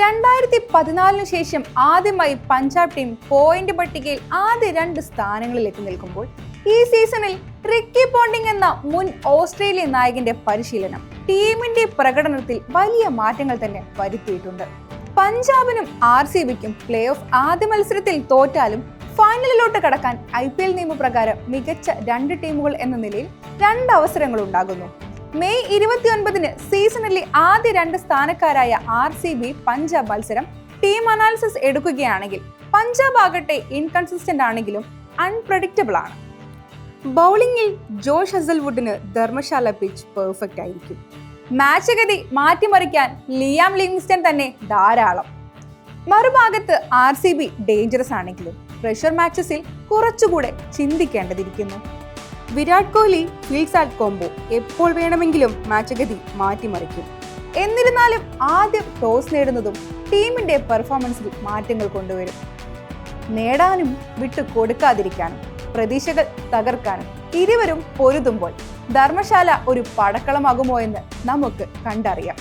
രണ്ടായിരത്തി പതിനാലിന് ശേഷം ആദ്യമായി പഞ്ചാബ് ടീം പോയിന്റ് പട്ടികയിൽ ആദ്യ രണ്ട് സ്ഥാനങ്ങളിൽ എത്തി നിൽക്കുമ്പോൾ ഈ സീസണിൽ റിക്കി പോണ്ടിംഗ് എന്ന മുൻ ഓസ്ട്രേലിയൻ നായകന്റെ പരിശീലനം ടീമിന്റെ പ്രകടനത്തിൽ വലിയ മാറ്റങ്ങൾ തന്നെ വരുത്തിയിട്ടുണ്ട്. പഞ്ചാബിനും ആർ സി ബിക്കും പ്ലേ ഓഫ് ആദ്യ മത്സരത്തിൽ തോറ്റാലും ഫൈനലിലോട്ട് കടക്കാൻ ഐ പി എൽ നിയമപ്രകാരം മികച്ച രണ്ട് ടീമുകൾ എന്ന നിലയിൽ രണ്ട് അവസരങ്ങൾ ഉണ്ടാകുന്നു മെയ് ഇരുപത്തിയൊൻപതിന് സീസണിലെ ആദ്യ രണ്ട് സ്ഥാനക്കാരായ ആർ സി ബി പഞ്ചാബ് മത്സരം ടീം അനാലിസിസ് എടുക്കുകയാണെങ്കിൽ പഞ്ചാബ് ആകട്ടെ ഇൻകൺസിസ്റ്റന്റ് ആണെങ്കിലും അൺപ്രഡിക്റ്റബിൾ ആണ്. ബൗളിംഗിൽ ജോഷ് ഹസൽവുഡിന് ധർമ്മശാല പിച്ച് പെർഫെക്റ്റ് ആയിരിക്കും. മാച്ചഗതി മാറ്റിമറിക്കാൻ ലിയാം ലിവിങ്സ്റ്റൺ തന്നെ ധാരാളം. മറുഭാഗത്ത് ആർ സി ബി ഡേഞ്ചറസ് ആണെങ്കിലും പ്രഷർ മാച്ചസിൽ കുറച്ചുകൂടെ ചിന്തിക്കേണ്ടതിരിക്കുന്നു. Virat Kohli feels at combo എപ്പോൾ വേണമെങ്കിലും മാച്ച് ഗതി മാറ്റിമറിക്കും. എന്നിരുന്നാലും ആദ്യം ടോസ് നേടുന്നതും ടീമിന്റെ പെർഫോമൻസിൽ മാറ്റങ്ങൾ കൊണ്ടുവരും. നേടാനും വിട്ടു കൊടുക്കാതിരിക്കാനും പ്രതീക്ഷകൾ തകർക്കാനും ഇരുവരും പൊരുതുമ്പോൾ ധർമ്മശാല ഒരു പടക്കളമാകുമോ എന്ന് നമുക്ക് കണ്ടറിയാം.